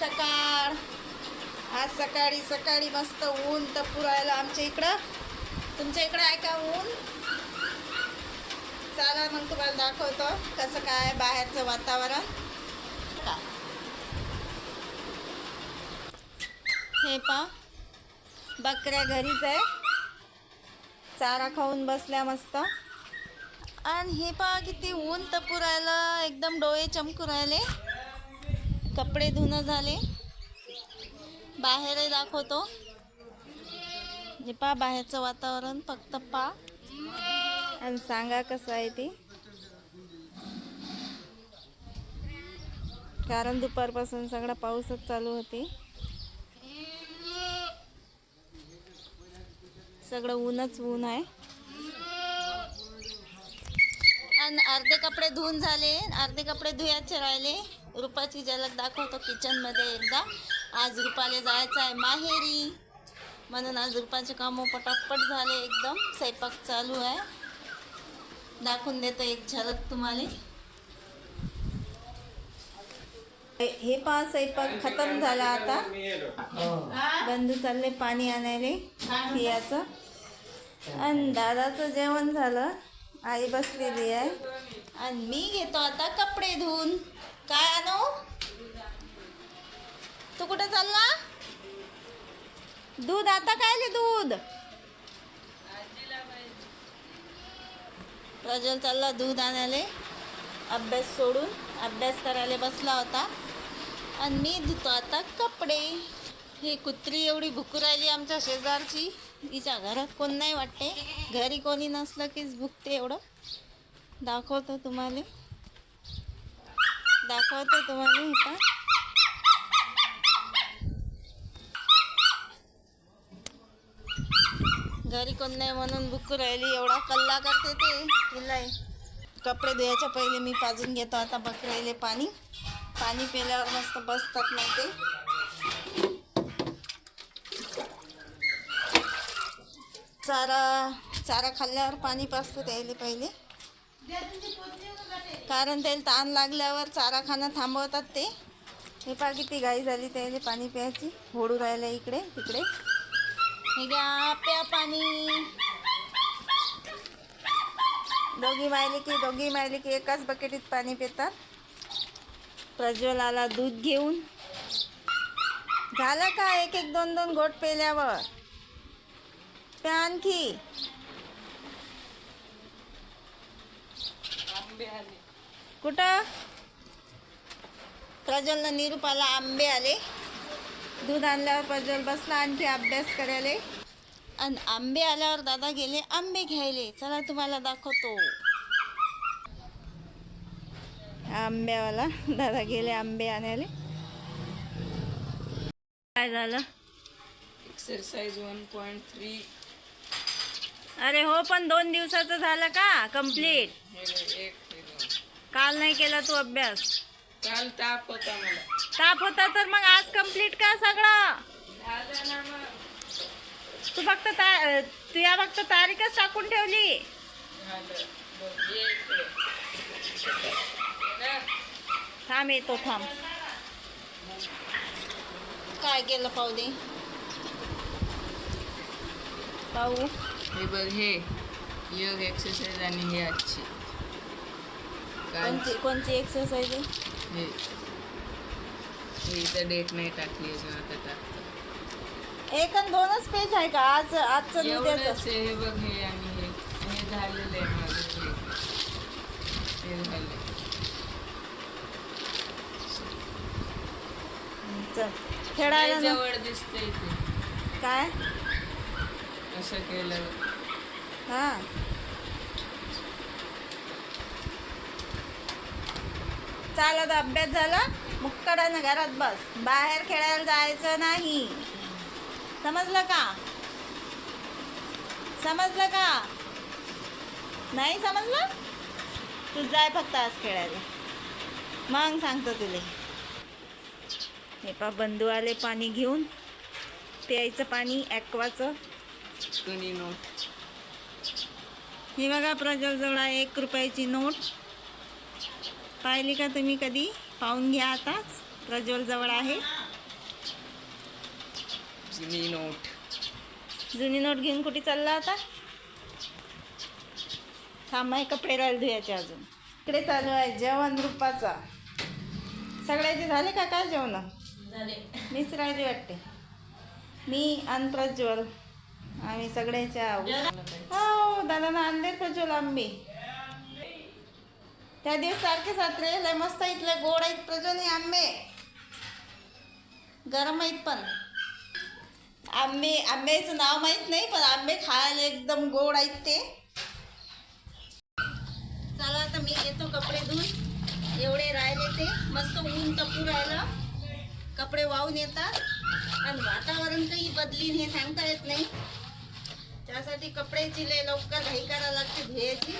सकाळ. आज सकाळी सकाळी मस्त ऊन तर पुरायला आमच्या इकडं. तुमच्या इकडं आहे का ऊन? चला मग तुम्हाला दाखवतो कसं काय बाहेरचं वातावरण. का हे पा बकऱ्या घरीच आहे. चारा खाऊन बसल्या मस्त. आणि हे पहा किती ऊन तपू राहिलं एकदम डोळे चमकू राहिले. कपडे धुणं झाले. बाहेरही दाखवतो. हे पहा बाहेरचं वातावरण फक्त पा आणि सांगा कसं आहे ते. कारण दुपारपासून सगळा पाऊसच चालू होते. सगळं ऊनच ऊन आहे. आणि अर्धे कपडे धुवून झाले. अर्धे कपडे धुयाचे राहिले. रुपाची झलक दाखवतो किचनमध्ये एकदा. आज रुपाला जायचं आहे माहेरी. म्हणून आज रुपाचे कामं पटापट झाले एकदम. स्वयंपाक चालू आहे. दाखवून देतो एक झलक तुम्हाला. हे- हे पहा स्वयंपाक खतम झाला आता. बंधू चालले पाणी आणायले पियाचं. आणि दादाचं जेवण झालं. आई बसलेली आहे. आणि मी घेतो आता कपडे धुवून काय आणू तू कुठे चालला? दूध आता काय दूध? प्रजल चालला दूध आणायला. अभ्यास सोडून अभ्यास करायला बसला होता. आणि मी धुतो आता कपडे. ही कुत्री एवढी भुकू राहिली आमच्या शेजारची. हिच्या घरात कोण नाही वाटते. घरी कोणी नसलं कीच भुकते एवढं. दाखवतो तुम्हाला. दाखवतो तुम्हाला हे घरी कोण नाही म्हणून भुकू राहिली एवढा कल्ला करते ते. तिला कपडे धुयाच्या पहिले मी पाजून घेतो आता बकरायले पाणी. पाणी पिल्यावर मस्त बसतात मग ते. चारा चारा खाल्ल्यावर पाणी पाजतो त्याला पहिले. कारण त्याला ताण लागल्यावर चारा खाणं थांबवतात ते. हे पहा किती गाई झाली त्याला पाणी प्यायची. होडू राहिलं इकडे तिकडे. हे घ्या प्या पाणी. दोघी मायले की दोघी मायले की एकाच बकेटीत पाणी पितात. प्रज्वल आला दूध घेऊन. झालं का एक एक दोन दोन घोट पेल्यावर? प्या आणखी. कुठं? प्रज्वलनं निरूपाला आंबे आले. दूध आणल्यावर प्रज्वल बसला आणखी अभ्यास करायला. आणि आंबे आल्यावर दादा गेले आंबे घ्यायले. चला तुम्हाला दाखवतो. आंब्यावाला. दादा गेले आंबे आणायला. काय झालं? एक्सरसाइज वन पॉईंट थ्री अरे हो पण दोन दिवसाचं झालं का? कंप्लीट हे एक. काल नाही केला तू अभ्यास. काल ताप होता मला. ताप होता तर मग आज कंप्लीट का सगळं? झालं ना मग तू फक्त ता तू या फक्त तारीखच टाकून ठेवली. झालं. बघ ये इकडे ना. थांब येतो थांब. काय केलं पाहुदे पाहू. हे बघ हे योग एक्सरसाइज आणि हे आजची. कोणची कोणची एक्सरसाइज आहे? इथं डेट नाही टाकली अजून आता टाकतो एक आणि दोनच पेज आहे का? आज आजचं एवढंच हे बघ हे आणि हे. हे झालेलं आहे माझं हे झालं चल खेळायला जवळ दिसतंय ते. काय? असं केलं? हा. चाल आता अभ्यास झाला. मुक्कडानं घरात बस. बाहेर खेळायला जायचं नाही. समजलं का? समजलं का? नाही समजलं? तू जाय फक्त आज खेळायला. मग सांगतो तुले. हे पा बंधू आले पाणी घेऊन प्यायचं पाणी ॲक्वाचं. नोट. ही बघा प्रज्वलजवळ आहे एक रुपयाची नोट. पाहिली का तुम्ही कधी? पाहून घ्या आताच प्रज्वलजवळ आहे. जुनी नोट. जुनी नोट घेऊन कुठे चालला आता? थांबाय कपडे राहिले धुयाचे अजून. इकडे चालू आहे जेवण रूपाचा. सगळ्याचे झाले का काय जेवण? मीच राहिली वाटते. मी आणि प्रज्वल. आम्ही सगळ्याच्या हो दादानं आणले प्रज्वल आंबे. त्या दिवस सारखे सातरे लय मस्त इथले गोड आहेत प्रज्वल आंबे गरम आहेत पण. आंबे आंब्याचं नाव माहीत नाही पण आंबे खायला एकदम गोड आहेत ते. चला आता मी येतो कपडे धुवून एवढे राहिले ते. मस्त ऊन तपू राहिलं. कपडे वाहून येतात. आणि वातावरण काही बदलीन हे सांगता येत नाही. त्यासाठी कपडे चिले लवकर घाई करायला लागते धुयाची.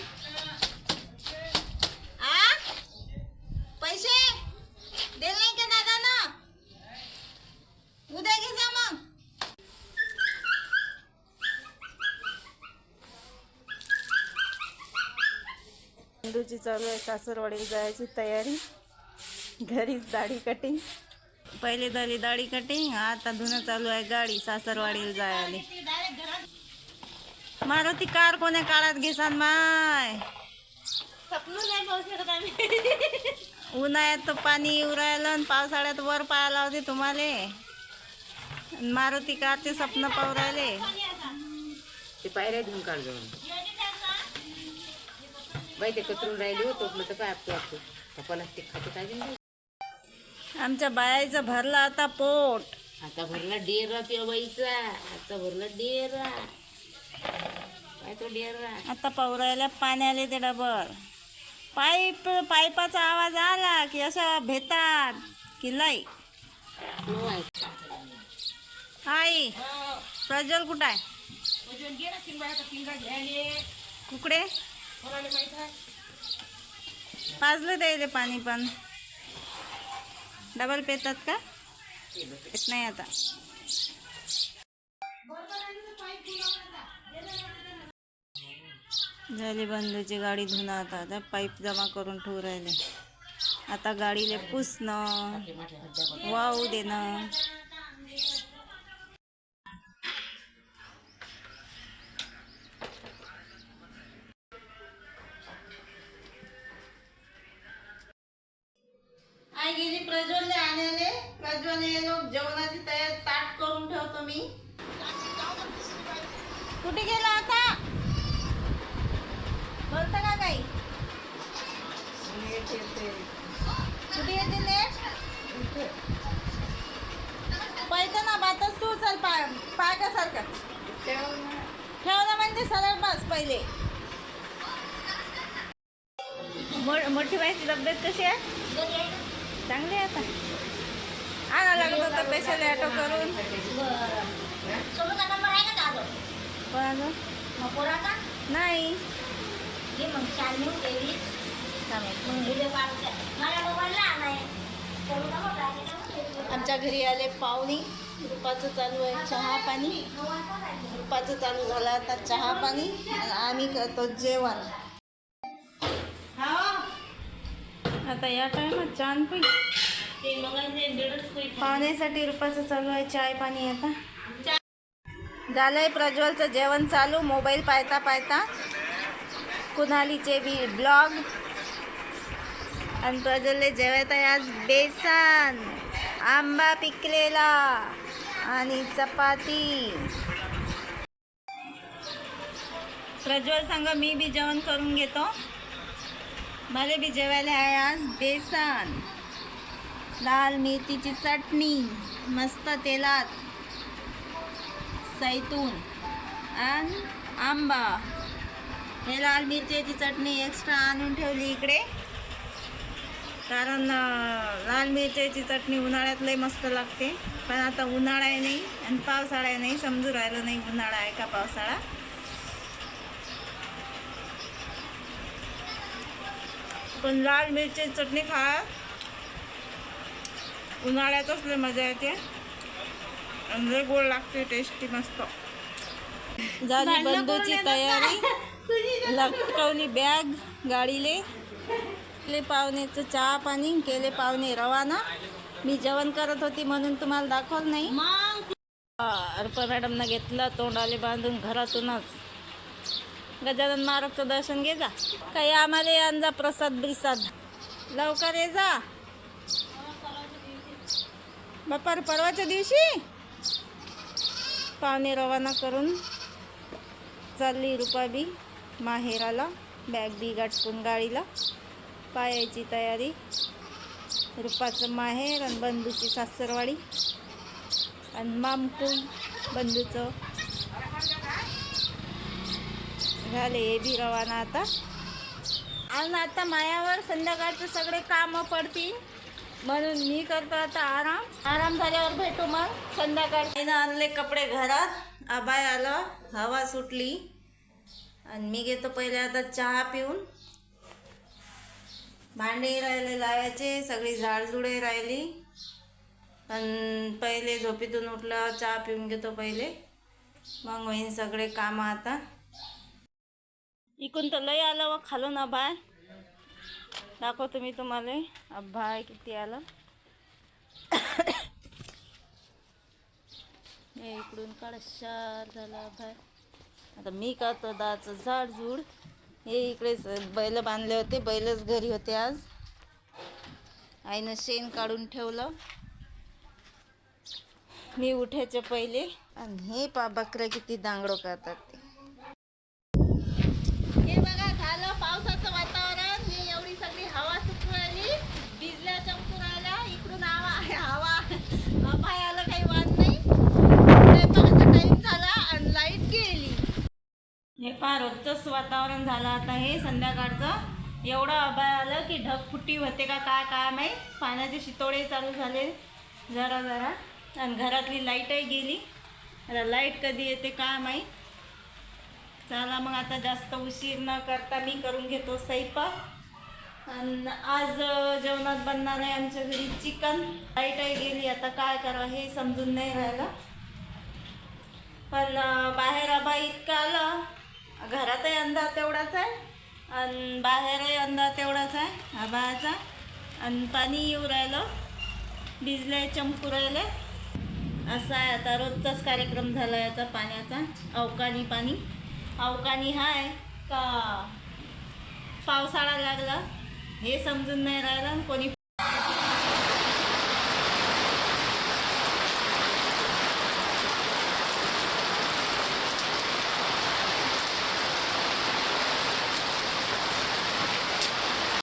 मेंदूची चालू आहे सासरवाडीला जायची तयारी. घरीच दाढी कटिंग पहिले झाली दाढी कटिंग आता धुणं चालू आहे गाडी सासरवाडीला जायला. मारुती कार कोण्या काळात घेसान माय? उन्हाळ्यात तर पाणी येऊ राहिलं आणि पावसाळ्यात वर पाहायला होते तुम्हाला. आणि मारुती कारचे स्वप्न पाहू राहिले. ते पायऱ्या घेऊन काढ जाऊन. बाई ते कचरून राहिले होतो आपलं तर काय आपतो प्लास्टिक खाते काय आमच्या बायाचं भरलं आता पोट. आता भरला डेरा त्या बाईचा आता भरला डेरा. काय तो डेरा? आता पवरायला पाण्याले ते डबल. पाईप पाईपाचा आवाज आला की असं भेतात की लाई आई प्रज्वल कुठं आहे? कुकडे? पाजलं द्यायले पाणी पण. डबल पेतात का? येत नाही आता. झाली बंधूची गाडी धुणं आता. त्या पाईप जमा करून ठेवू राहिले. आता गाडीले पुसणं वाहू देणं. आई गेली प्रज्वलने आणायले प्रज्वल हे लोक जेवणाची तयार ताट करून ठेवतो मी. कुठे गेला आता? बोलता का काही? नेट येते कुठे येते नेट पैसे ना बातच तू चल पा पाय ठेवलं म्हणजे सरळ बस पहिले. मोठी माहिती तब्येत कशी आहे? चांगले आता. आणा लागत तर स्पेशल ऑटो करून. सोनूचा का नाही. मग आणाय आमच्या घरी आले पाहुणे. रुपाचं चालू आहे चहा पाणी. रुपाचं चालू झालं आता चहा पाणी आणि आम्ही करतो जेवण. आता या टायमात छान पण पाहुण्यासाठी रुपाचं चालू आहे चाय पाणी आता. झालंय प्रज्वलचं जेवण चालू मोबाईल पाहता पाहता. कुणालीचे बी ब्लॉग. आणि प्रज्वलले जेवत आहे आज बेसन आंबा पिकलेला आणि चपाती. प्रज्वल सांगा मी बी जेवण करून घेतो. मला बी जेवायला आहे आज बेसन लाल मेथीची चटणी मस्त तेलात सैतून आणि आंबा. हे लाल मिरच्याची चटणी एक्स्ट्रा आणून ठेवली इकडे. कारण लाल मिरच्याची चटणी उन्हाळ्यात लई मस्त लागते. पण आता उन्हाळा आहे नाही आणि पावसाळा आहे नाही समजू राहिलं नाही उन्हाळा आहे का पावसाळा. पण लाल मिरची चटणी खा. उन्हाळ्यातच लई मजा येते. आणि लई गोड लागते टेस्टी मस्त. झाली बंदूची तयारी. लटकवली बॅग गाडीले. केले पाहुणेचं चहा पाणी केले पाहुणे रवाना. मी जेवण करत होती म्हणून तुम्हाला दाखवत नाही. अर्पा मॅडमनं घेतला तोंडाले बांधून घरातूनच. गजानन महाराजचं दर्शन घे जा. काही आम्हाला आणजा प्रसाद बिसाद. लवकर ये जा. बापार परवाच्या दिवशी? पाहुणे रवाना करून चालली रुपा बी माहेराला बॅग बी गाठपून गाडीला. पायाची तयारी. रुपाचं माहेर आणि बंधूची सासरवाडी. आणि मामकुई बंधूचं झाले बी रवाना आता. आणि आता मायावर संध्याकाळचे सगळे कामं पडतील. म्हणून मी करतो आता आराम. आराम झाल्यावर भेटू मग संध्याकाळी. आणले कपडे घरात. आबाय आलं हवा सुटली. आणि मी घेतो पहिले आता चहा पिऊन. भांडे राहिले लावायचे सगळी झाडझुडे राहिली. पण पहिले झोपेतून उठलं चहा पिऊन घेतो पहिले. मग होईन सगळे कामं आता. इकून तर लय आलं व खालून बाय दाखवतो मी तुम्हाला. बाय किती आलं? हे इकडून काळशार झाला बाय आता मी करतो दाचं झाडझूड हे इकडे बैल बांधले होते बैलच घरी होते आज. आईनं शेण काढून ठेवलं. मी उठायच्या पहिले. आणि हे पा बकऱ्या किती दांगडो करतात ते हे बघा झालं पावसाचं वातावरण मी एवढी सगळी हवा सुटू राहिली भिजल्या चमकू राहिल्या इकडून हवा हवा अपाय आलं काही वाद नाही. स्वयंपाकाचा झाला आणि लाइट गेली. हे पहा रोजचंच वातावरण झालं आता हे संध्याकाळचं. एवढं अभाय आलं की ढगफुटी होते का काय काय माहीत? पाण्याचे शितोडे चालू झाले जरा जरा. आणि घरातली लाईटही गेली. आता लाइट कधी येते काय माहीत? चला मग आता जास्त उशीर न करता मी करून घेतो स्वयंपाक. आणि आज जेवणात बनणार आहे आमच्या घरी चिकन. लाईटही गेली आता काय करावं हे समजून नाही राहिलं. पण बाहेर आबा इतकं आलं. घरातही अंधार तेवढाच आहे. आणि बाहेरही अंधार तेवढाच आहे आबाचा. आणि पाणी येऊ राहिलं. भिजले चमकू राहिले. असा आहे आता रोजचाच कार्यक्रम झाला याचा पाण्याचा. अवकाणी पाणी. अवकाणी हाय का? पावसाळा लागला. हे समजून नाही राहिलं कोणी